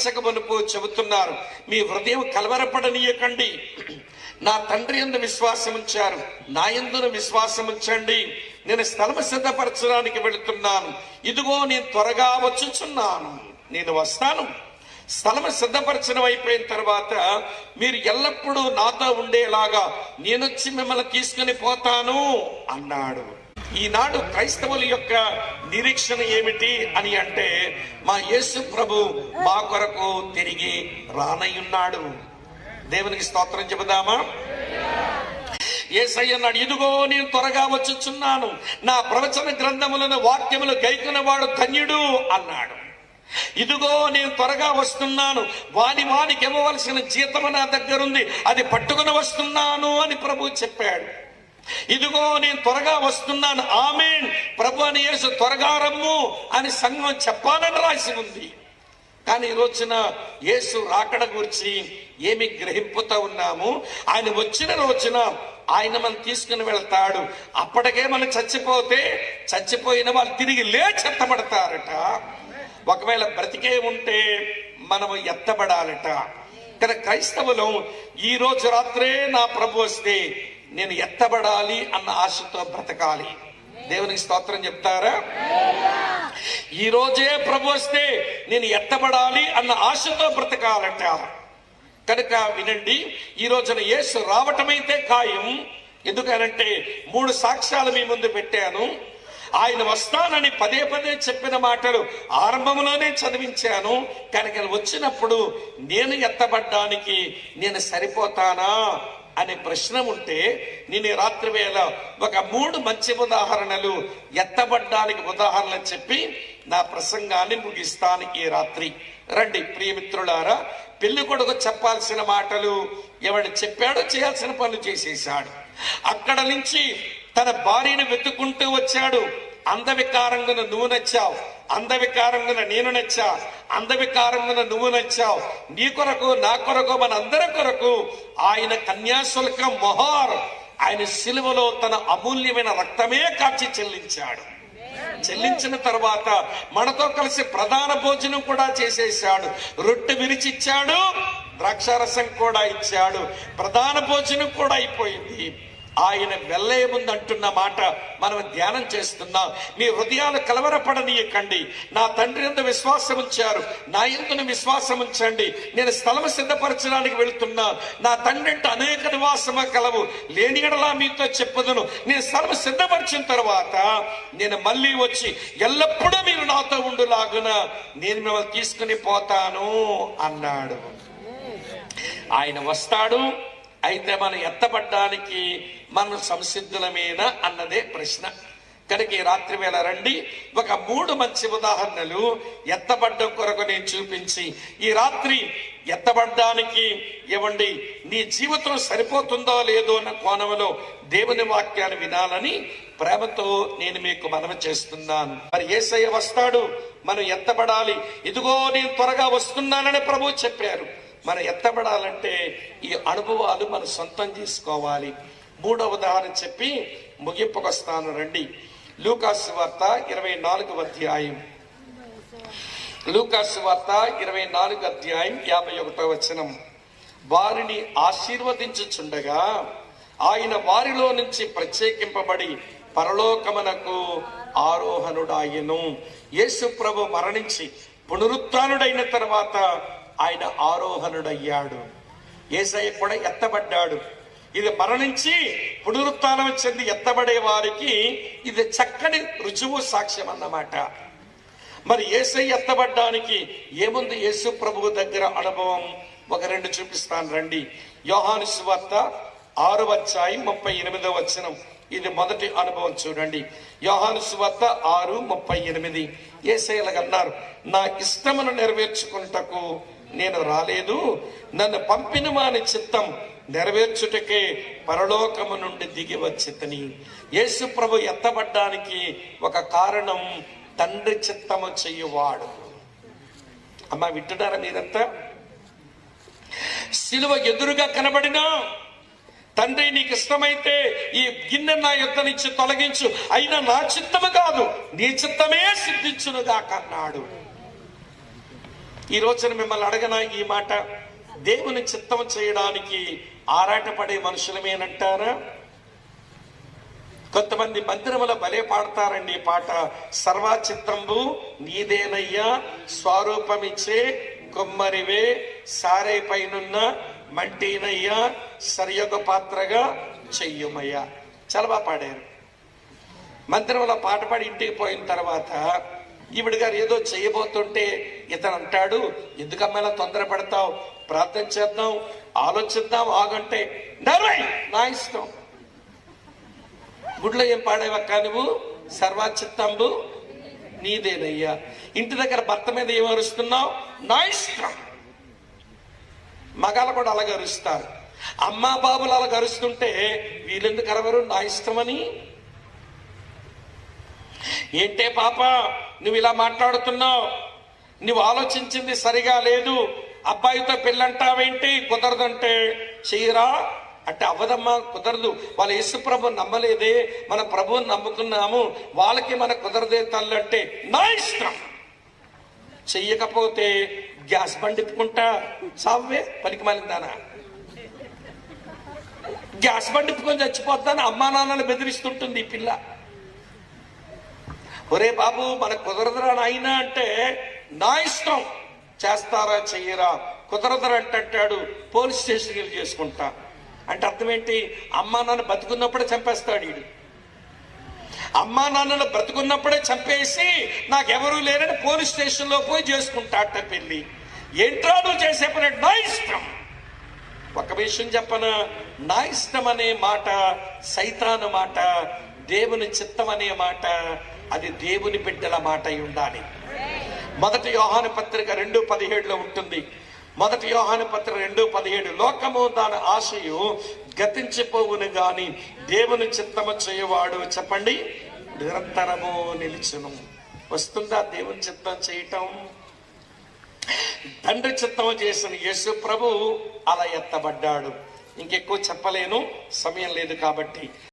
మరణించక మునుపు చెబుతున్నారు. మీ హృదయం కలవరపడనీయకండి. నా తండ్రి ఎందు విశ్వాసం ఉంచారు. నా ఎందున విశ్వాసం ఉంచండి. నేను స్థలము సిద్ధపరచడానికి వెళుతున్నాను. ఇదిగో నేను త్వరగా వచ్చుచున్నాను. నేను వస్తాను. స్థలము సిద్ధపరచడం అయిపోయిన తర్వాత మీరు ఎల్లప్పుడూ నాతో ఉండేలాగా నేనొచ్చి మిమ్మల్ని తీసుకుని పోతాను అన్నాడు. ఈనాడు క్రైస్తవుల యొక్క నిరీక్షణ ఏమిటి అని అంటే మా యేసు ప్రభు మా కొరకు తిరిగి రానయ్యున్నాడు. దేవునికి స్తోత్రం చెబుదామా? ఏసయ్య అన్నాడు ఇదిగో నేను త్వరగా వచ్చుచున్నాను. నా ప్రవచన గ్రంథములను వాక్యములు గైకునవాడు ధన్యుడు అన్నాడు. ఇదిగో నేను త్వరగా వస్తున్నాను. వాని వానికి ఇవ్వవలసిన జీతము నా దగ్గరుంది. అది పట్టుకుని వస్తున్నాను అని ప్రభు చెప్పాడు. ఇదిగో నేను త్వరగా వస్తున్నాను. ఆమె ప్రభు అని యేసు త్వరగా రమ్ము అని సంఘం చెప్పాలని రాసి ఉంది. కానీ ఈ రోజున యేసు రాకడ గురించి ఏమి గ్రహింపుతా ఉన్నాము? ఆయన వచ్చిన రోజున ఆయన మనం తీసుకుని వెళ్తాడు. అప్పటికే మనం చచ్చిపోతే చచ్చిపోయిన వాళ్ళు తిరిగి లేచెత్తబడతారట ఒకవేళ బ్రతికే ఉంటే మనము ఎత్తబడాలట. ఇక్కడ క్రైస్తవులు ఈ రోజు రాత్రే నా ప్రభు వస్తే నేను ఎత్తబడాలి అన్న ఆశతో బ్రతకాలి. దేవునికి స్తోత్రం చెప్తారా? ఈ రోజే ప్రభు వస్తే నేను ఎత్తబడాలి అన్న ఆశతో బ్రతకాలట కనుక వినండి ఈ రోజున యేసు రావటమైతే ఖాయం. ఎందుకనంటే మూడు సాక్ష్యాలు మీ ముందు పెట్టాను. ఆయన వస్తానని పదే పదే చెప్పిన మాటలు ఆరంభంలోనే చదివించాను. కనుక వచ్చినప్పుడు నేను ఎత్తబడ్డానికి నేను సరిపోతానా? అనే ప్రశ్న ఉంటే నేను రాత్రి వేళ ఒక మూడు మంచి ఉదాహరణలు ఎత్తబడ్డానికి ఉదాహరణలు చెప్పి నా ప్రసంగాన్ని ముగిస్తాను ఈ రాత్రి. రండి ప్రియమిత్రులారా పెళ్ళి కొడుకు చెప్పాల్సిన మాటలు ఎవడు చెప్పాడో చేయాల్సిన పనులు చేసేశాడు. అక్కడ నుంచి తన భార్యను వెతుక్కుంటూ వచ్చాడు. అందవికారంగా నువ్వు నచ్చావు. అందవికారంగా నేను నచ్చా. అందవికారంగా నువ్వు నచ్చావు. నీ కొరకు నా కొరకు మన అందరి కొరకు ఆయన కన్యాశుల్కం మొహార్. ఆయన సిలువలో తన అమూల్యమైన రక్తమే కాచి చెల్లించాడు. చెల్లించిన తర్వాత మనతో కలిసి ప్రధాన భోజనం కూడా చేసేసాడు రొట్టె విరిచిచ్చాడు ద్రాక్షారసం కూడా ఇచ్చాడు. ప్రధాన భోజనం కూడా అయిపోయింది. ఆయన వెళ్ళే ముందు అంటున్న మాట మనం ధ్యానం చేస్తున్నాం. మీ హృదయాలు కలవరపడనీయకండి. నా తండ్రి ఎందు విశ్వాసం ఉంచారు. నా ఎందును విశ్వాసం ఉంచండి. నేను స్థలం సిద్ధపరచడానికి వెళుతున్నా. నా తండ్రి అంటే అనేక నివాసమ కలవు. లేని గడలా మీతో చెప్పదును. నేను స్థలం సిద్ధపరిచిన తర్వాత నేను మళ్ళీ వచ్చి ఎల్లప్పుడూ మీరు నాతో ఉండులాగున నేను మిమ్మల్ని తీసుకుని పోతాను అన్నాడు. ఆయన వస్తాడు. అయితే మనం ఎత్తబడ్డానికి మనం సంసిద్ధులమేనా అన్నదే ప్రశ్న. కనుక ఈ రాత్రి వేళ రండి. ఒక మూడు మంచి ఉదాహరణలు ఎత్తబడ్డం కొరకు నేను చూపించి ఈ రాత్రి ఎత్తబడ్డానికి ఇవ్వండి నీ జీవితం సరిపోతుందో లేదో అన్న కోణంలో దేవుని వాక్యాన్ని వినాలని ప్రేమతో నేను మీకు మనవి చేస్తున్నాను. మరి ఏసయ్య వస్తాడు మనం ఎత్తబడాలి. ఇదిగో నేను త్వరగా వస్తున్నానని ప్రభు చెప్పారు. మనం ఎత్తబడాలంటే ఈ అనుభవాలు మనం సొంతం చేసుకోవాలి. మూడవ ఉదాహరణ చెప్పి ముగింపుకొస్తాను రండి. లూకాసు వార్త ఇరవై నాలుగు అధ్యాయం. లూకాసు వార్త ఇరవై నాలుగు అధ్యాయం యాభై ఒకటో వచనం. వారిని ఆశీర్వదించుచుండగా ఆయన వారిలో నుంచి ప్రత్యేకింపబడి పరలోకమునకు ఆరోహణుడాయను. యేసు ప్రభు మరణించి పునరుత్డైన తర్వాత ఆయన ఆరోహణుడయ్యాడు. ఏసయ్య కూడా ఎత్తబడ్డాడు. ఇది మరణించి పునరుత్నం చెంది ఎత్తబడే వారికి ఇది చక్కని రుజువు సాక్ష్యం అన్నమాట. మరి ఏసై ఎత్తబడ్డానికి ఏముంది యేసు ప్రభువు దగ్గర అనుభవం? ఒక రెండు చూపిస్తాను రండి. యోహాను సువార్త ఆరు అధ్యాయం ముప్పై ఎనిమిదో వచనం. ఇది మొదటి అనుభవం చూడండి. యోహాను సువార్త ఆరు ముప్పై ఎనిమిది. ఏసైలగన్నారు నా ఇష్టమును నెరవేర్చుకుంటకు నేను రాలేదు. నన్ను పంపిన వాని చిత్తం నెరవేర్చుటకే పరలోకము నుండి దిగి వచ్చితని. యేసు ప్రభు ఎత్తబడ్డానికి ఒక కారణం తండ్రి చిత్తము చెయ్యువాడు అమ్మ వింటున్నారా మీరంతా? సిలువ ఎదురుగా కనబడినా తండ్రి నీకు ఇష్టమైతే ఈ గిన్నె నా యుద్ధ నుంచి తొలగించు. అయినా నా చిత్తము కాదు. నీ చిత్తమే సిద్ధించునుగా కన్నాడు ఈ రోజున మిమ్మల్ని అడగన ఈ మాట? దేవుని చిత్తం చేయడానికి ఆరాటపడే మనుషులమేనంటారా? కొంతమంది మందిరముల భలే పాడతారండి ఈ పాట. సర్వచిత్తంబు నీదేనయ్యా స్వరూపమిచ్చే కొమ్మరివే సారే పైనున్న మంటీనయ్యా సరియొక పాత్రగా చెయ్యుమయ్యా. చాలా బాగా పాడారు. మందిరంలో పాట పాడి ఇంటికి పోయిన తర్వాత ఈవిడ గారు ఏదో చేయబోతుంటే ఇతను అంటాడు ఎందుకమ్మా తొందర తొందరపడతావు ప్రార్థన చేద్దాం ఆలోచిద్దాం ఆగంటే "నడవై, నా ఇష్టం. గుడ్లో ఏం పాడేవక్క నువ్వు? సర్వాచిత్తంబు నీదేనయ్యా. ఇంటి దగ్గర భర్త మీద ఏం అరుస్తున్నావు? నా ఇష్టం. మగాలు కూడా అలాగ అరుస్తారు. అమ్మా బాబులు అలాగ అరుస్తుంటే వీళ్ళెందుకు అరవరు? నా ఇష్టమని ఏంటే పాప నువ్వు ఇలా మాట్లాడుతున్నావు? నువ్వు ఆలోచించింది సరిగా లేదు. అబ్బాయితో పెళ్ళంటావేంటి? కుదరదంటే. చెయ్యరా అంటే అవ్వదమ్మా కుదరదు. వాళ్ళ యేసు ప్రభు నమ్మలేదే. మన ప్రభువుని నమ్ముకున్నాము వాళ్ళకి మన కుదరదే తల్లి అంటే నా ఇష్టం. చెయ్యకపోతే గ్యాస్ బండి ఇప్పుకుంటా సావే పనికి మాలిందానా? గ్యాస్ బండి ఇప్పుకొని చచ్చిపోతాను అమ్మా నాన్నని బెదిరిస్తుంటుంది ఈ పిల్ల. ఒరే బాబు మన కుదరదురా నాయనా అంటే నా ఇష్టం. చేస్తారా చెయ్యరా? కుదరదురా అంటాడు పోలీస్ స్టేషన్కి వెళ్ళి చేసుకుంటా. అంటే అర్థం ఏంటి అమ్మా నాన్న బతుకున్నప్పుడే చంపేస్తాడు వీడు అమ్మా నాన్నలు బ్రతుకున్నప్పుడే చంపేసి నాకెవరూ లేరని పోలీస్ స్టేషన్లో పోయి చేసుకుంటాట పెళ్ళి ఏంట్రా నువ్వు చేసే పని? నా ఇష్టం. ఒక విషయం చెప్పన? నా ఇష్టం అనే మాట సైతాను మాట దేవుని చిత్తం అనే మాట అది దేవుని బిడ్డల మాట అయి ఉండాలి. మొదటి యోహాన పత్రిక రెండు పదిహేడులో ఉంటుంది. మొదటి యోహాన పత్రిక రెండు పదిహేడు లోకము దాని ఆశయు గతించిపోవును గాని దేవుని చిత్తము చేయవాడు చెప్పండి? నిరంతరము నిలిచును. వస్తుందా దేవుని చిత్తం చేయటం? తండ్రి చిత్తము చేసిన యేసు ప్రభు అలా ఎత్తబడ్డాడు. ఇంకెక్కువ చెప్పలేను సమయం లేదు కాబట్టి.